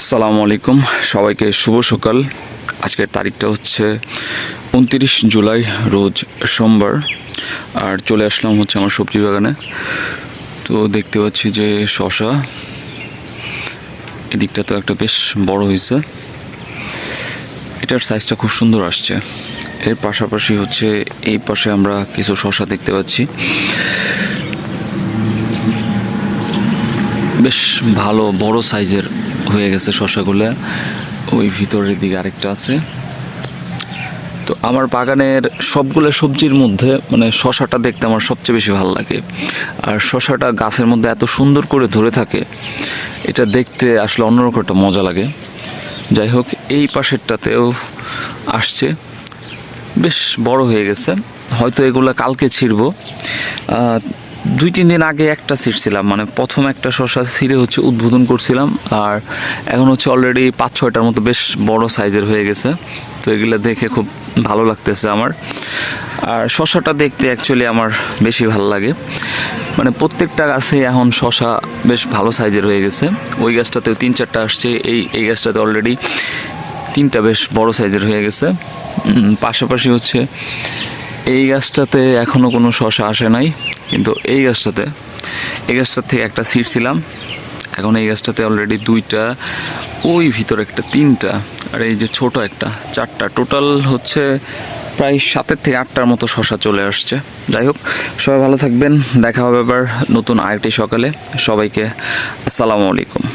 আসসালামু আলাইকুম। সবাইকে শুভ সকাল। আজকের তারিখটা হচ্ছে উনতিরিশ জুলাই, রোজ সোমবার। আর চলে আসলাম হচ্ছে আমার সবজি বাগানে। তো দেখতে পাচ্ছি যে শশা, এদিকটা তো একটা বেশ বড় হয়েছে। এটার সাইজটা খুব সুন্দর আসছে। এর পাশাপাশি হচ্ছে এই পাশে আমরা কিছু শশা দেখতে পাচ্ছি। বেশ ভালো, বড় সাইজের হয়ে গেছে শশাগুলো। ওই ভিতরের দিকে আরেকটা আছে। তো আমার বাগানের সবগুলো সবজির মধ্যে মানে শশাটা দেখতে আমার সবচেয়ে বেশি ভালো লাগে। আর শশাটা গাছের মধ্যে এত সুন্দর করে ধরে থাকে, এটা দেখতে আসলে অন্যরকম একটা মজা লাগে। যাই হোক, এই পাশেরটাতেও আসছে। বেশ বড় হয়ে গেছে। হয়তো এগুলো কালকে ছিড়বো। দুই, তিন দিন আগে একটা ছিঁড়ছিলাম মানে প্রথম একটা শশা ছিঁড়ে হচ্ছে উদ্বোধন করছিলাম, আর এখন হচ্ছে অলরেডি পাঁচ, ছয়টার মতো বেশ বড় সাইজের হয়ে গেছে, তো এগুলো দেখে খুব ভালো লাগতেছে আমার। আর শশাটা দেখতে অ্যাকচুয়ালি আমার বেশি ভালো লাগে। মানে প্রত্যেকটা গাছে এখন শশা বেশ ভালো সাইজের হয়ে গেছে। ওই গাছটাতেও তিন, চারটা আসছে, এই এই গাছটাতে অলরেডি তিনটা বেশ বড় সাইজের হয়ে গেছে। পাশাপাশি হচ্ছে এই গাছটাতে এখনও কোনো শশা আসে নাই। কিন্তু এই গাছটাতে, এই গাছটার থেকে একটা সিট ছিলাম। এখন এই গাছটাতে অলরেডি দুইটা, ওই ভিতরে একটা তিনটা, আর এই যে ছোট একটা, চারটা। টোটাল হচ্ছে প্রায় সাতের থেকে আটটার মতো শশা চলে আসছে। যাই হোক, সবাই ভালো থাকবেন। দেখা হবে আবার নতুন আরেকটি সকালে। সবাইকে আসসালামু আলাইকুম।